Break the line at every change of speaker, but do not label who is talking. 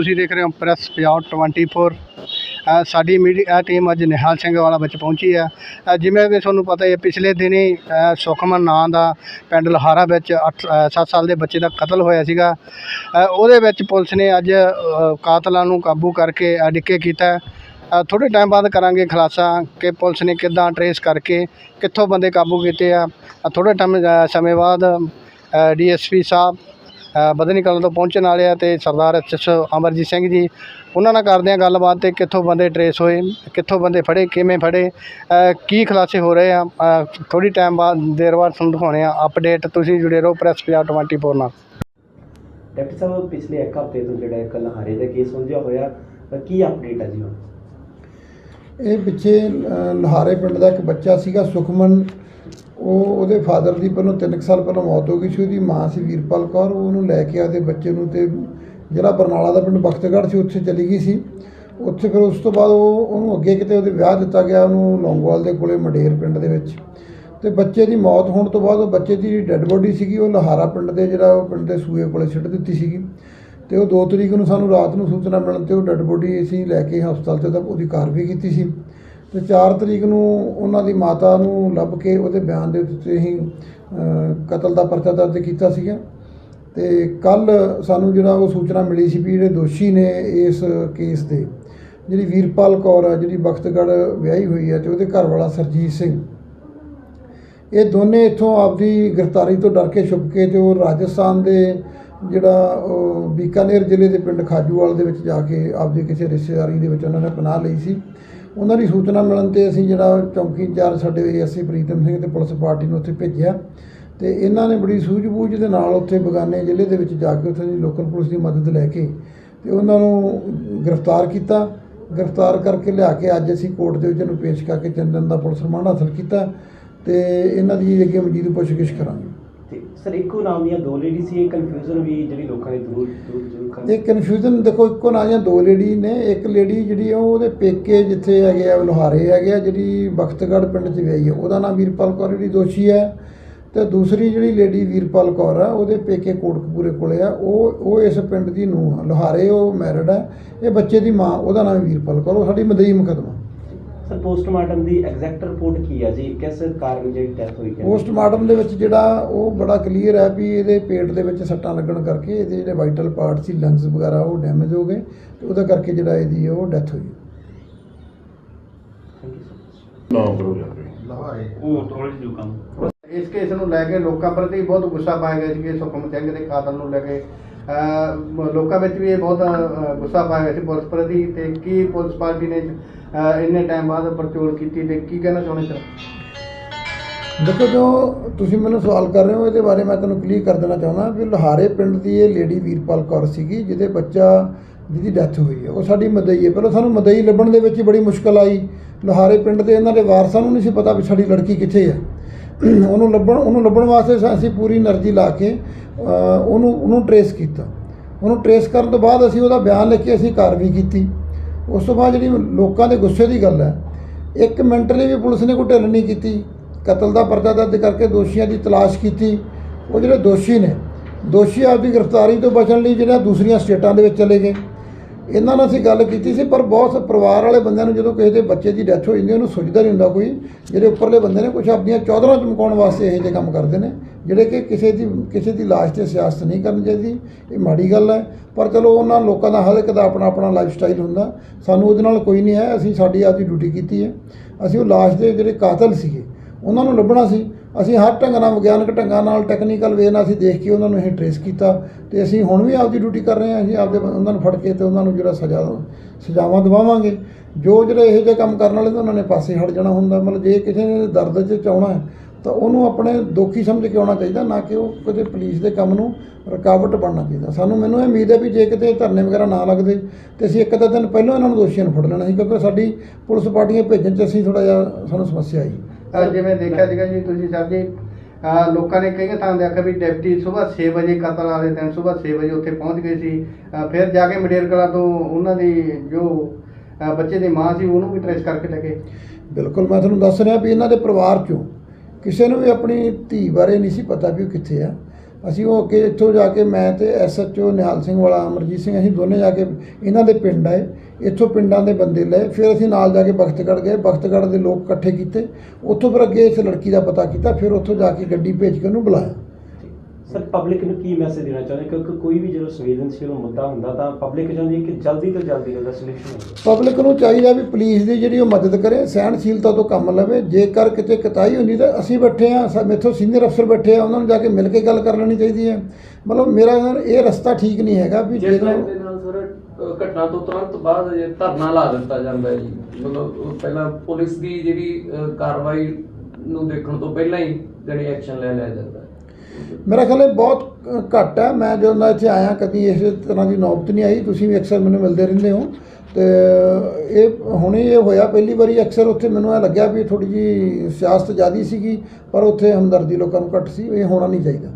ਤੁਸੀਂ ਦੇਖ ਰਹੇ ਹੋ ਪ੍ਰੈਸ ਪੰਜਾਬ 24 ਅ, ਸਾਡੀ ਮੀਡੀਆ ਟੀਮ ਅੱਜ ਨਿਹਾਲ ਸਿੰਘ ਵਾਲਾ ਵਿੱਚ ਪਹੁੰਚੀ ਹੈ। ਜਿਵੇਂ ਕਿ ਤੁਹਾਨੂੰ ਪਤਾ ਹੀ ਹੈ ਪਿਛਲੇ ਦਿਨੀ ਅ, ਸੁਖਮਨ ਨਾਂ ਦਾ ਪਿੰਡ ਲਹਾਰਾ ਵਿੱਚ 8 7 ਸਾਲ ਦੇ ਬੱਚੇ ਦਾ ਕਤਲ ਹੋਇਆ ਸੀਗਾ। ਉਹਦੇ ਵਿੱਚ ਪੁਲਿਸ ਨੇ ਅੱਜ ਕਾਤਲਾਂ ਨੂੰ ਕਾਬੂ ਕਰਕੇ ਅਡਿੱਕੇ ਕੀਤਾ ਹੈ। ਥੋੜੇ ਟਾਈਮ ਬਾਅਦ ਕਰਾਂਗੇ ਖੁਲਾਸਾ ਕਿ ਪੁਲਿਸ ਨੇ ਕਿੱਦਾਂ ਟਰੇਸ ਕਰਕੇ ਕਿੱਥੋਂ ਬੰਦੇ ਕਾਬੂ ਕੀਤੇ ਆ। ਥੋੜੇ ਟਾਈਮ ਸਮੇਂ ਬਾਅਦ ਡੀਐਸਪੀ ਸਾਹਿਬ ਬਦਨੀ ਕਲਾਂ ਤੋਂ ਪਹੁੰਚਣ ਵਾਲੇ ਆ ਤੇ ਸਰਦਾਰ ਐਸਐਸਓ ਅਮਰਜੀਤ ਸਿੰਘ ਜੀ ਉਹਨਾਂ ਨਾਲ ਕਰਦੇ ਆ ਗੱਲਬਾਤ ਤੇ ਕਿੱਥੋਂ ਬੰਦੇ ਟਰੇਸ ਹੋਏ ਕਿੱਥੋਂ ਬੰਦੇ ਫੜੇ ਕਿਵੇਂ ਫੜੇ ਕੀ ਖੁਲਾਸੇ ਹੋ ਰਹੇ ਆ ਥੋੜੀ ਟਾਈਮ ਬਾਅਦ ਦੇਰ ਬਾਅਦ ਤੁਹਾਨੂੰ ਦਿਖਾਉਣੇ ਆ। ਅਪਡੇਟ ਤੁਸੀਂ ਜੁੜੇ ਰਹੋ ਪ੍ਰੈਸ ਪੰਜਾਬ 24 ਨਾਲ।
ਡਾਕਟਰ ਸਾਹਿਬ ਪਿਛਲੇ ਇੱਕ ਹਫ਼ਤੇ ਤੋਂ ਜਿਹੜਾ ਇੱਕ ਲਹਾਰੇ ਦਾ ਕੇਸ ਸੁਲਝਿਆ ਹੋਇਆ ਕੀ ਅਪਡੇਟ ਹੈ ਜੀ ਹੁਣ?
ਇਹ ਪਿੱਛੇ ਲਹਾਰੇ ਪਿੰਡ ਦਾ ਇੱਕ ਬੱਚਾ ਸੀਗਾ ਸੁਖਮਨ ਉਹ ਉਹਦੇ ਫਾਦਰ ਦੀ ਪਹਿਲਾਂ 3 ਸਾਲ ਪਹਿਲਾਂ ਮੌਤ ਹੋ ਗਈ ਸੀ, ਉਹਦੀ ਮਾਂ ਸੀ ਵੀਰਪਾਲ ਕੌਰ ਉਹਨੂੰ ਲੈ ਕੇ ਆਦੇ ਬੱਚੇ ਨੂੰ ਤੇ ਜਿਹੜਾ ਬਰਨਾਲਾ ਦਾ ਪਿੰਡ ਬਖਤਗੜ੍ਹ ਸੀ, ਉੱਥੇ ਚਲੀ ਗਈ ਸੀ। ਉੱਥੇ ਫਿਰ ਉਸ ਤੋਂ ਬਾਅਦ ਉਹ ਉਹਨੂੰ ਅੱਗੇ ਕਿਤੇ ਉਹਦੇ ਵਿਆਹ ਦਿੱਤਾ ਗਿਆ, ਉਹਨੂੰ ਲੌਂਗਵਾਲ ਦੇ ਕੋਲੇ ਮਡੇਰ ਪਿੰਡ ਦੇ ਵਿੱਚ। ਤੇ ਬੱਚੇ ਦੀ ਮੌਤ ਹੋਣ ਤੋਂ ਬਾਅਦ ਉਹ ਬੱਚੇ ਦੀ ਡੈੱਡ ਬੋਡੀ ਸੀਗੀ, ਉਹ ਲਹਾਰਾ ਪਿੰਡ ਦੇ ਜਿਹੜਾ ਉਹ ਪਿੰਡ ਦੇ ਸੂਏ ਕੋਲੇ ਛੱਡ ਦਿੱਤੀ ਸੀਗੀ। ਤੇ ਉਹ 2 ਤਰੀਕ ਨੂੰ ਸਾਨੂੰ ਰਾਤ ਨੂੰ ਸੂਚਨਾ ਮਿਲਣ ਤੇ ਉਹ ਡੈੱਡ ਬੋਡੀ ਅਸੀਂ ਲੈ ਕੇ ਹਸਪਤਾਲ 'ਚ ਉਹਦਾ ਉਹਦੀ ਕਾਰਵਾਈ ਕੀਤੀ ਸੀ। ਤੇ 4 ਤਰੀਕ ਨੂੰ ਉਹਨਾਂ ਦੀ ਮਾਤਾ ਨੂੰ ਲੱਭ ਕੇ ਉਹਦੇ ਬਿਆਨ ਦੇ ਉੱਤੇ ਅਸੀਂ ਕਤਲ ਦਾ ਪਰਚਾ ਦਰਜ ਕੀਤਾ ਸੀਗਾ। ਤੇ ਕੱਲ ਸਾਨੂੰ ਜਿਹੜਾ ਉਹ ਸੂਚਨਾ ਮਿਲੀ ਸੀ ਵੀ ਜਿਹੜੇ ਦੋਸ਼ੀ ਨੇ ਇਸ ਕੇਸ ਦੇ, ਜਿਹੜੀ ਵੀਰਪਾਲ ਕੌਰ ਆ, ਜਿਹੜੀ ਬਖਤਗੜ੍ਹ ਵਿਆਹੀ ਹੋਈ ਹੈ ਤੇ ਉਹਦੇ ਘਰ ਵਾਲਾ ਸਰਜੀਤ ਸਿੰਘ। ਇਹ ਦੋਨੇ ਇੱਥੋਂ ਆਪਦੀ ਗ੍ਰਿਫਤਾਰੀ ਤੋਂ ਡਰ ਕੇ ਛੁਪ ਕੇ ਤੇ ਉਹ ਰਾਜਸਥਾਨ ਦੇ ਜਿਹੜਾ ਉਹ ਬੀਕਾਨੇਰ ਜ਼ਿਲ੍ਹੇ ਦੇ ਪਿੰਡ ਖਾਜੂਵਾਲ ਦੇ ਵਿੱਚ ਜਾ ਕੇ ਆਪਦੀ ਕਿਸੇ ਰਿਸ਼ਤੇਦਾਰੀ ਦੇ ਵਿੱਚ ਉਹਨਾਂ ਨੇ ਪਨਾਹ ਲਈ ਸੀ। ਉਹਨਾਂ ਦੀ ਸੂਚਨਾ ਮਿਲਣ ਤੇ ਅਸੀਂ ਜਿਹੜਾ ਚੌਂਕੀ ਇੰਚਾਰਜ ਸਾਡੇ ਏਐਸਸੀ ਪ੍ਰੀਤਮ ਸਿੰਘ ਤੇ ਪੁਲਿਸ ਪਾਰਟੀ ਨੂੰ ਉੱਥੇ ਭੇਜਿਆ ਤੇ ਇਹਨਾਂ ਨੇ ਬੜੀ ਸੂਝ-ਬੂਝ ਦੇ ਨਾਲ ਉੱਥੇ ਬਗਾਨੇ ਜ਼ਿਲ੍ਹੇ ਦੇ ਵਿੱਚ ਜਾ ਕੇ ਉੱਥੇ ਦੀ ਲੋਕਲ ਪੁਲਿਸ ਦੀ ਮਦਦ ਲੈ ਕੇ ਤੇ ਉਹਨਾਂ ਨੂੰ ਗ੍ਰਿਫਤਾਰ ਕੀਤਾ। ਗ੍ਰਿਫਤਾਰ ਕਰਕੇ ਲਿਆ ਕੇ ਅੱਜ ਅਸੀਂ ਕੋਰਟ ਦੇ ਵਿੱਚ ਇਹਨੂੰ ਪੇਸ਼ ਕਰਕੇ ਤਿੰਨ ਦਿਨ ਦਾ ਪੁਲਿਸ ਰਿਮਾਂਡ ਹਾਸਲ ਕੀਤਾ ਤੇ ਇਹਨਾਂ ਦੀ ਅੱਗੇ ਮਜੀਦ ਪੁੱਛਗਿੱਛ ਕਰਾਂਗੇ।
ਸਰ, ਇੱਕੋ ਨਾਮ ਦੀਆਂ ਦੋ ਲੇਡੀ ਸੀ, ਇਹ ਕਨਫਿਊਜ਼ਨ ਵੀ ਜਿਹੜੀ ਲੋਕਾਂ ਨੇ ਜ਼ਰੂਰ ਜ਼ਰੂਰ ਜ਼ਰੂਰ ਕਰ
ਇਹ ਕਨਫਿਊਜ਼ਨ ਦੇਖੋ, ਇੱਕੋ ਨਾਂ ਦੀਆਂ ਦੋ ਲੇਡੀ ਨੇ। ਇੱਕ ਲੇਡੀ ਜਿਹੜੀ ਆ ਉਹ ਉਹਦੇ ਪੇਕੇ ਜਿੱਥੇ ਹੈਗੇ ਆ, ਲੋਹਾਰੇ ਹੈਗੇ ਆ, ਜਿਹੜੀ ਬਖਤਗੜ੍ਹ ਪਿੰਡ 'ਚ ਵਿਆਹੀ ਹੈ ਉਹਦਾ ਨਾਮ ਵੀਰਪਾਲ ਕੌਰ, ਜਿਹੜੀ ਦੋਸ਼ੀ ਹੈ ਤੇ ਦੂਸਰੀ ਜਿਹੜੀ ਲੇਡੀ ਵੀਰਪਾਲ ਕੌਰ ਆ, ਉਹਦੇ ਪੇਕੇ ਕੋਟਕਪੂਰੇ ਕੋਲੇ ਆ। ਉਹ ਉਹ ਇਸ ਪਿੰਡ ਦੀ ਨੂੰਹ ਆ। ਲੋਹਾਰੇ, ਉਹ ਮੈਰਿਡ ਹੈ ਇਹ ਬੱਚੇ ਦੀ ਮਾਂ, ਉਹਦਾ ਨਾਮ ਵੀਰਪਾਲ ਕੌਰ। ਉਹ ਸਾਡੀ ਮਦਈ ਮੁਕਦਮਾ।
ਸਰ ਪੋਸਟਮਾਰਟਮ ਦੀ ਐਗਜ਼ੈਕਟ ਰਿਪੋਰਟ ਕੀ ਹੈ ਜੀ? ਕਿਸ ਕਾਰਨ ਜਿਹੜੀ ਡੈਥ ਹੋਈ ਹੈ
ਪੋਸਟਮਾਰਟਮ ਦੇ ਵਿੱਚ ਜਿਹੜਾ ਉਹ ਬੜਾ ਕਲੀਅਰ ਹੈ ਵੀ ਇਹਦੇ ਪੇਟ ਦੇ ਵਿੱਚ ਸੱਟਾਂ ਲੱਗਣ ਕਰਕੇ ਇਹਦੇ ਜਿਹੜੇ ਵਾਈਟਲ ਪਾਰਟ ਸੀ ਲੰਗਸ ਵਗੈਰਾ ਉਹ ਡੈਮੇਜ ਹੋ ਗਏ ਤੇ ਉਹਦਾ ਕਰਕੇ ਜਿਹੜਾ ਇਹਦੀ ਉਹ ਡੈਥ ਹੋਈ।
ਥੈਂਕ ਯੂ ਸਰ
ਨਾ ਕਰੋ ਜਾਵੇ
ਉਹ ਥੋੜੀ ਜਿਹੀ ਕੰਮ
ਇਸ ਕੇਸ ਨੂੰ ਲੈ ਕੇ ਲੋਕਾਂ ਪ੍ਰਤੀ ਬਹੁਤ ਗੁੱਸਾ ਪਾਇਆ ਗਿਆ ਸੀ ਕਿ ਸੁਖਮ ਸਿੰਘ ਦੇ ਕਾਤਲ ਨੂੰ ਲੈ ਕੇ ਲੋਕਾਂ ਵਿੱਚ ਵੀ ਇਹ ਬਹੁਤ ਗੁੱਸਾ ਪਾਇਆ ਗਿਆ ਸੀ ਪੁਲਿਸ ਪ੍ਰਤੀ ਤੇ ਕੀ ਪੁਲਿਸ ਪਾਰਟੀ ਨੇ ਇੰਨੇ ਟਾਈਮ ਬਾਅਦ ਪੜਚੋਲ ਕੀਤੀ ਤੇ ਕੀ ਕਹਿਣਾ ਚਾਹੁੰਦੇ ਸਰ?
ਦੇਖੋ ਜੋ ਤੁਸੀਂ ਮੈਨੂੰ ਸਵਾਲ ਕਰ ਰਹੇ ਹੋ, ਇਹਦੇ ਬਾਰੇ ਮੈਂ ਤੁਹਾਨੂੰ ਕਲੀਅਰ ਕਰ ਦੇਣਾ ਚਾਹੁੰਦਾ ਵੀ ਲੋਹਾਰੇ ਪਿੰਡ ਦੀ ਇਹ ਲੇਡੀ ਵੀਰਪਾਲ ਕੌਰ ਸੀਗੀ, ਜਿਹਦੇ ਬੱਚਾ, ਜਿਹਦੀ ਡੈਥ ਹੋਈ ਹੈ, ਉਹ ਸਾਡੀ ਮਦਈ ਹੈ। ਪਹਿਲਾਂ ਸਾਨੂੰ ਮਦਈ ਲੱਭਣ ਦੇ ਵਿੱਚ ਹੀ ਬੜੀ ਮੁਸ਼ਕਲ ਆਈ। ਲੋਹਾਰੇ ਪਿੰਡ ਦੇ ਇਹਨਾਂ ਦੇ ਵਾਰਸਾਂ ਨੂੰ ਨਹੀਂ ਸੀ ਪਤਾ ਵੀ ਸਾਡੀ ਲੜਕੀ ਕਿੱਥੇ ਹੈ ਉਹਨੂੰ ਲੱਭਣ ਉਹਨੂੰ ਲੱਭਣ ਵਾਸਤੇ ਅਸੀਂ ਪੂਰੀ એનર્ਜੀ ਲਾ ਕੇ ਉਹਨੂੰ ਉਹਨੂੰ ਟਰੇਸ ਕੀਤਾ। ਉਹਨੂੰ ਟਰੇਸ ਕਰਨ ਤੋਂ ਬਾਅਦ ਅਸੀਂ ਉਹਦਾ ਬਿਆਨ ਲਿਖ ਕੇ ਅਸੀਂ ਕਾਰਵਾਈ ਕੀਤੀ। ਉਸ ਤੋਂ ਬਾਅਦ ਜਿਹੜੀ ਲੋਕਾਂ ਦੇ ਗੁੱਸੇ ਦੀ ਗੱਲ ਹੈ, ਇੱਕ ਮਿੰਟ ਲਈ ਵੀ ਪੁਲਿਸ ਨੇ ਕੋਈ ਢਿੱਲ ਨਹੀਂ ਕੀਤੀ। ਕਤਲ ਦਾ ਪਰਦਾ ਦਰਜ ਕਰਕੇ ਦੋਸ਼ੀਆਂ ਦੀ ਤਲਾਸ਼ ਕੀਤੀ। ਉਹ ਜਿਹੜੇ ਦੋਸ਼ੀ ਨੇ, ਦੋਸ਼ੀ ਆਪਦੀ ਗ੍ਰਿਫਤਾਰੀ ਤੋਂ ਬਚਣ ਲਈ ਜਿਹੜਾ ਦੂਸਰੀਆਂ ਸਟੇਟਾਂ ਦੇ ਵਿੱਚ ਚਲੇ ਗਏ। ਇਹਨਾਂ ਨਾਲ ਅਸੀਂ ਗੱਲ ਕੀਤੀ ਸੀ, ਪਰ ਬਹੁਤ ਪਰਿਵਾਰ ਵਾਲੇ ਬੰਦਿਆਂ ਨੂੰ ਜਦੋਂ ਕਿਸੇ ਦੇ ਬੱਚੇ ਦੀ ਡੈਥ ਹੋ ਜਾਂਦੀ ਉਹਨੂੰ ਸੋਚਦਾ ਨਹੀਂ ਹੁੰਦਾ ਕੋਈ। ਜਿਹੜੇ ਉੱਪਰਲੇ ਬੰਦੇ ਨੇ ਕੁਝ ਆਪਣੀਆਂ ਚੌਧਰਾਂ ਚਮਕਾਉਣ ਵਾਸਤੇ ਇਹੋ ਜਿਹੇ ਕੰਮ ਕਰਦੇ ਨੇ, ਜਿਹੜੇ ਕਿ ਕਿਸੇ ਦੀ ਕਿਸੇ ਦੀ ਲਾਸ਼ ਤੇ ਸਿਆਸਤ ਨਹੀਂ ਕਰਨੀ ਚਾਹੀਦੀ। ਇਹ ਮਾੜੀ ਗੱਲ ਹੈ, ਪਰ ਚਲੋ ਉਹਨਾਂ ਲੋਕਾਂ ਦਾ ਹਰ ਇੱਕ ਦਾ ਆਪਣਾ ਆਪਣਾ ਲਾਈਫ ਸਟਾਈਲ ਹੁੰਦਾ। ਸਾਨੂੰ ਉਹਦੇ ਨਾਲ ਕੋਈ ਨਹੀਂ ਹੈ, ਅਸੀਂ ਸਾਡੀ ਆਪਦੀ ਡਿਊਟੀ ਕੀਤੀ ਹੈ। ਅਸੀਂ ਉਹ ਲਾਸ਼ ਦੇ ਜਿਹੜੇ ਕਾਤਲ ਸੀਗੇ, ਉਹਨਾਂ ਨੂੰ ਲੱਭਣਾ ਸੀ। ਅਸੀਂ ਹਰ ਢੰਗ ਨਾਲ ਵਿਗਿਆਨਕ ਢੰਗਾਂ ਨਾਲ ਟੈਕਨੀਕਲ ਵੇ ਨਾਲ ਅਸੀਂ ਦੇਖ ਕੇ ਉਹਨਾਂ ਨੂੰ ਇਹ ਟਰੇਸ ਕੀਤਾ ਤੇ ਅਸੀਂ ਹੁਣ ਵੀ ਆਪਦੀ ਡਿਊਟੀ ਕਰ ਰਹੇ ਹਾਂ, ਅਸੀਂ ਆਪਦੇ ਉਹਨਾਂ ਨੂੰ ਫੜ ਕੇ ਤੇ ਉਹਨਾਂ ਨੂੰ ਜਿਹੜਾ ਸਜ਼ਾ, ਸਜ਼ਾਵਾਂ ਦਿਵਾਵਾਂਗੇ। ਜੋ ਜਿਹੜੇ ਇਹੋ ਜਿਹੇ ਕੰਮ ਕਰਨ ਵਾਲੇ ਤਾਂ ਉਹਨਾਂ ਨੇ ਪਾਸੇ ਹਟ ਜਾਣਾ ਹੁੰਦਾ। ਮਤਲਬ ਜੇ ਕਿਸੇ ਨੇ ਦਰਦ 'ਚ ਚਾਉਣਾ ਹੈ, ਤਾਂ ਉਹਨੂੰ ਆਪਣੇ ਦੋਖੀ ਸਮਝ ਕੇ ਆਉਣਾ ਚਾਹੀਦਾ, ਨਾ ਕਿ ਉਹ ਕਦੇ ਪੁਲਿਸ ਦੇ ਕੰਮ ਨੂੰ ਰੁਕਾਵਟ ਬਣਨਾ ਚਾਹੀਦਾ। ਸਾਨੂੰ ਮੈਨੂੰ ਇਹ ਉਮੀਦ ਹੈ ਵੀ ਜੇ ਕਿਤੇ ਧਰਨੇ ਵਗੈਰਾ ਨਾ ਲੱਗਦੇ, ਤੇ ਅਸੀਂ ਇੱਕ ਅੱਧਾ ਦਿਨ ਪਹਿਲਾਂ ਇਹਨਾਂ ਨੂੰ ਦੋਸ਼ੀਆਂ ਨੂੰ ਫੜ ਲੈਣਾ ਸੀ, ਕਿਉਂਕਿ ਸਾਡੀ ਪੁਲਿਸ ਪਾਰਟੀਆਂ ਭੇਜਣ 'ਚ ਅਸੀਂ ਥੋੜਾ ਜਿਹਾ ਸਾਨੂੰ ਸਮੱਸਿਆ ਆਈ।
ਅਹ ਜਿਵੇਂ ਦੇਖਿਆ ਸੀਗਾ ਜੀ, ਤੁਸੀਂ ਸਰ ਜੀ ਲੋਕਾਂ ਨੇ ਕਈ ਥਾਂ ਤੇ ਆਖਿਆ ਵੀ ਡਿਪਟੀ ਸਵੇਰ 6 ਵਜੇ ਕਤਲ ਵਾਲੇ ਦਿਨ ਸਵੇਰ 6 ਵਜੇ ਉੱਥੇ ਪਹੁੰਚ ਗਏ ਸੀ। ਫਿਰ ਜਾ ਕੇ ਮਡੇਰ ਕਲਾ ਤੋਂ ਉਹਨਾਂ ਦੀ ਜੋ ਬੱਚੇ ਦੀ ਮਾਂ ਸੀ, ਉਹਨੂੰ ਵੀ ਟ੍ਰੇਸ ਕਰਕੇ ਲੱਗੇ
ਬਿਲਕੁਲ, ਮੈਂ ਤੁਹਾਨੂੰ ਦੱਸ ਰਿਹਾ ਵੀ ਇਹਨਾਂ ਦੇ ਪਰਿਵਾਰ ਚੋਂ ਕਿਸੇ ਨੂੰ ਵੀ ਆਪਣੀ ਧੀ ਬਾਰੇ ਨਹੀਂ ਸੀ ਪਤਾ ਵੀ ਉਹ ਕਿੱਥੇ ਆ। ਅਸੀਂ ਉਹ ਅੱਗੇ ਇੱਥੋਂ ਜਾ ਕੇ ਮੈਂ ਤੇ ਐਸਐਚਓ ਨਿਹਾਲ ਸਿੰਘ ਵਾਲਾ, ਅਮਰਜੀਤ ਸਿੰਘ, ਅਸੀਂ ਦੋਨੇ ਜਾ ਕੇ ਇਹਨਾਂ ਦੇ ਪਿੰਡ ਆਏ। ਇੱਥੋਂ ਪਿੰਡਾਂ ਦੇ ਬੰਦੇ ਲਏ। ਫਿਰ ਅਸੀਂ ਨਾਲ ਜਾ ਕੇ ਬਖਤਗੜ੍ਹ ਗਏ। ਬਖਤਗੜ੍ਹ ਦੇ ਲੋਕ ਇਕੱਠੇ ਕੀਤੇ। ਉੱਥੋਂ ਫਿਰ ਅੱਗੇ ਇਸ ਲੜਕੀ ਦਾ ਪਤਾ ਕੀਤਾ। ਫਿਰ ਉੱਥੋਂ ਜਾ ਕੇ ਗੱਡੀ ਭੇਜ ਕੇ ਉਹਨੂੰ ਬੁਲਾਇਆ।
ਸਰ ਪਬਲਿਕ ਨੂੰ ਕੀ ਮੈਸੇਜ ਦੇਣਾ ਚਾਹੁੰਦੇ? ਕਿਉਂਕਿ ਕੋਈ ਵੀ ਜਦੋਂ ਸੰਵੇਦਨਸ਼ੀਲ ਮੁੱਦਾ ਹੁੰਦਾ ਤਾਂ ਪਬਲਿਕ ਚਾਹੁੰਦੀ ਹੈ ਕਿ ਜਲਦੀ ਤੋਂ ਜਲਦੀ ਉਹਦਾ ਸੋਲੂਸ਼ਨ ਹੋਵੇ।
ਪਬਲਿਕ ਨੂੰ ਚਾਹੀਦਾ ਵੀ ਪੁਲਿਸ ਦੀ ਜਿਹੜੀ ਉਹ ਮਦਦ ਕਰੇ ਸਹਿਣਸ਼ੀਲਤਾ ਤੋਂ ਕੰਮ ਲਵੇ। ਜੇਕਰ ਕਿਤੇ ਕਤਾਈ ਹੁੰਦੀ ਤਾਂ ਅਸੀਂ ਬੈਠੇ ਆ ਮੇਥੋਂ ਸੀਨੀਅਰ ਅਫਸਰ ਬੈਠੇ ਆ ਉਹਨਾਂ ਨੂੰ ਜਾ ਕੇ ਮਿਲ ਕੇ ਗੱਲ ਕਰ ਲੈਣੀ ਚਾਹੀਦੀ ਹੈ। ਮਤਲਬ ਮੇਰਾ ਸਰ ਇਹ ਰਸਤਾ ਠੀਕ ਨਹੀਂ ਹੈਗਾ ਵੀ ਜਦੋਂ
ਟਾਈਮ ਦੇ ਨਾਲ ਸਰ ਅ, ਘਟਨਾ ਤੋਂ ਤੁਰੰਤ ਬਾਅਦ ਜੇ ਧਰਨਾ ਲਾ ਦਿੱਤਾ ਜਾਂਦਾ ਹੈ ਜੀ ਮਤਲਬ ਪਹਿਲਾਂ ਪੁਲਿਸ ਦੀ ਜਿਹੜੀ ਕਾਰਵਾਈ ਨੂੰ ਦੇਖਣ ਤੋਂ ਪਹਿਲਾਂ ਹੀ ਜਿਹੜੀ ਐਕਸ਼ਨ ਲੈ ਲਿਆ ਜਾਂਦਾ। ਹੈ
ਮੇਰਾ ਖਿਆਲ ਇਹ ਬਹੁਤ ਘੱਟ ਹੈ। ਮੈਂ ਜਦੋਂ ਦਾ ਇੱਥੇ ਆਇਆ, ਕਦੀ ਇਸ ਤਰ੍ਹਾਂ ਦੀ ਨੌਬਤ ਨਹੀਂ ਆਈ। ਤੁਸੀਂ ਵੀ ਅਕਸਰ ਮੈਨੂੰ ਮਿਲਦੇ ਰਹਿੰਦੇ ਹੋ। ਤੇ ਇਹ ਹੁਣੇ ਇਹ ਹੋਇਆ, ਪਹਿਲੀ ਵਾਰੀ ਅਕਸਰ ਉੱਥੇ ਮੈਨੂੰ ਇਹ ਲੱਗਿਆ ਵੀ ਥੋੜੀ ਜੀ ਸਿਆਸਤ ਜ਼ਿਆਦੀ ਸੀਗੀ, ਪਰ ਉੱਥੇ ਹਮਦਰਦੀ ਲੋਕਾਂ ਨੂੰ ਘੱਟ ਸੀ। ਇਹ ਹੋਣਾ ਨਹੀਂ ਚਾਹੀਦਾ।